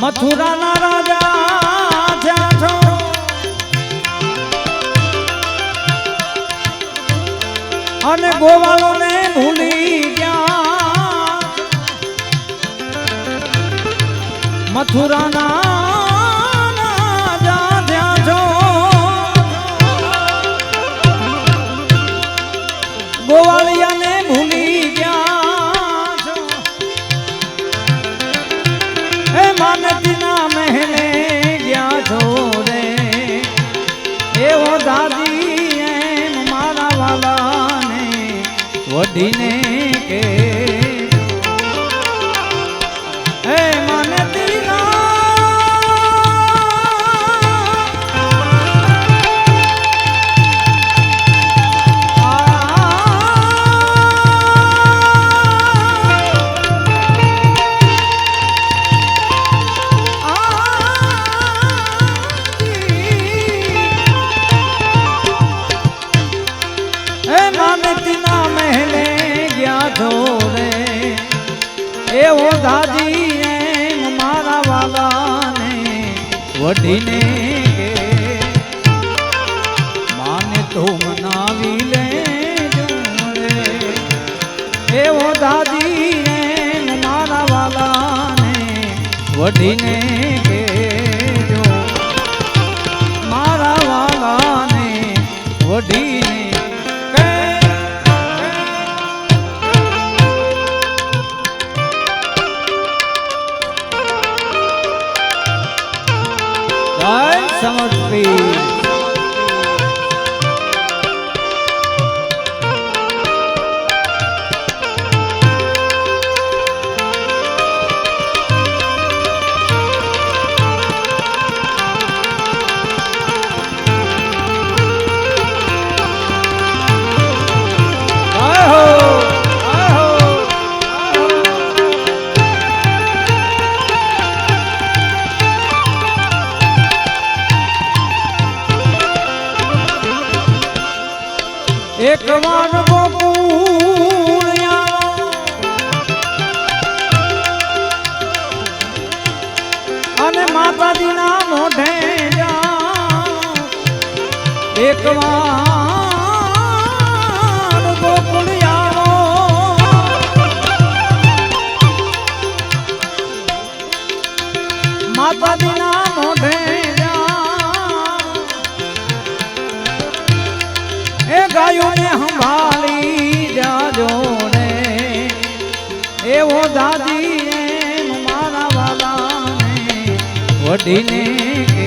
મથુરાના રાજા થયા છો. અને ગોવાળોને ભૂલી ગયા. મથુરાના વઢીને કે વઢીને એક વાર અને માતાજી ના મોઢે એક વાર વડીને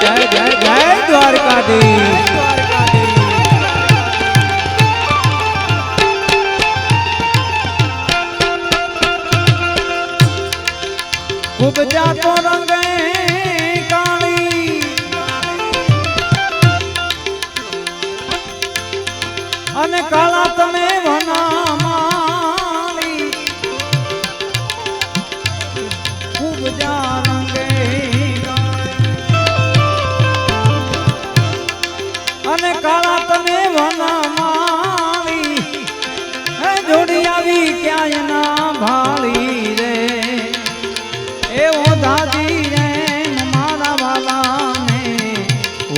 જય જય જય દ્વારકાધીશ. અને કાળા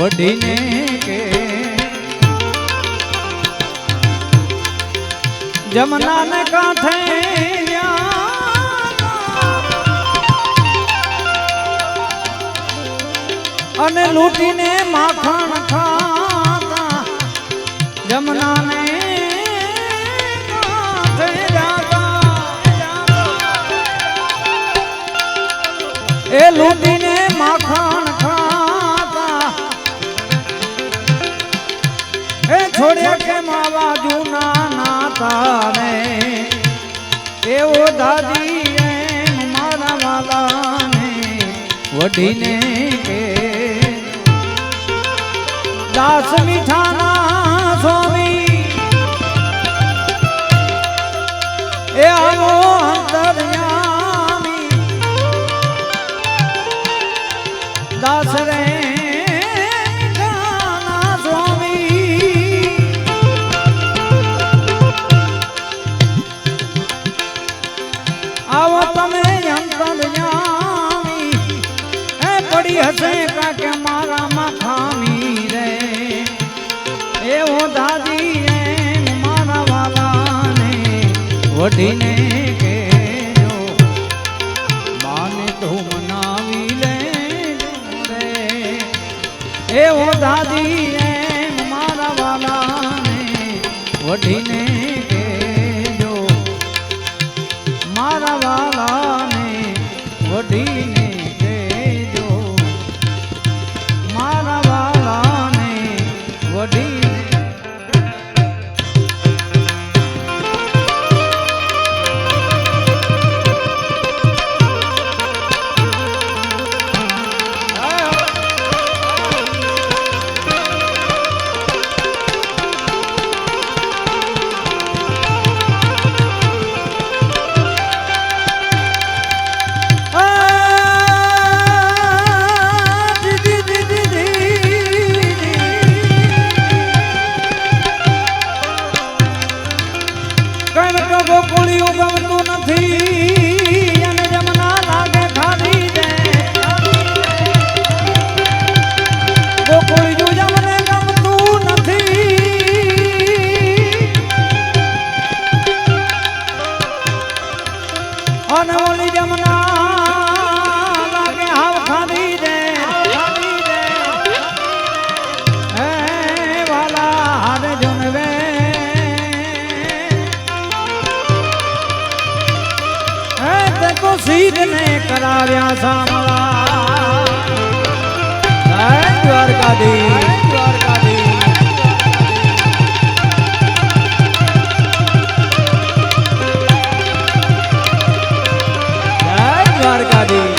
વડીને કે જમનાને કાંઠે ન્યા. અને લૂટીને માખણ ખાતા જમનાને ને એ લૂટીને છોડ્યા કે માવા જૂના ને એવો દાદી એમ મારા વાલાને વઢીને કે, દાસ મીઠાના સ્વામી પડી હશે કાકે મારામાં ખામી રે. એવો દાદી એમ મારા બાબાને વઢીને કેજો માને તો મનાવી લે રે. એવો દાદી એમ મારા વાલાને વઢીને તે તો સીધ ને કરાવ્યા સામળા દ્વારકાધીશ દ્વારકાધીશ.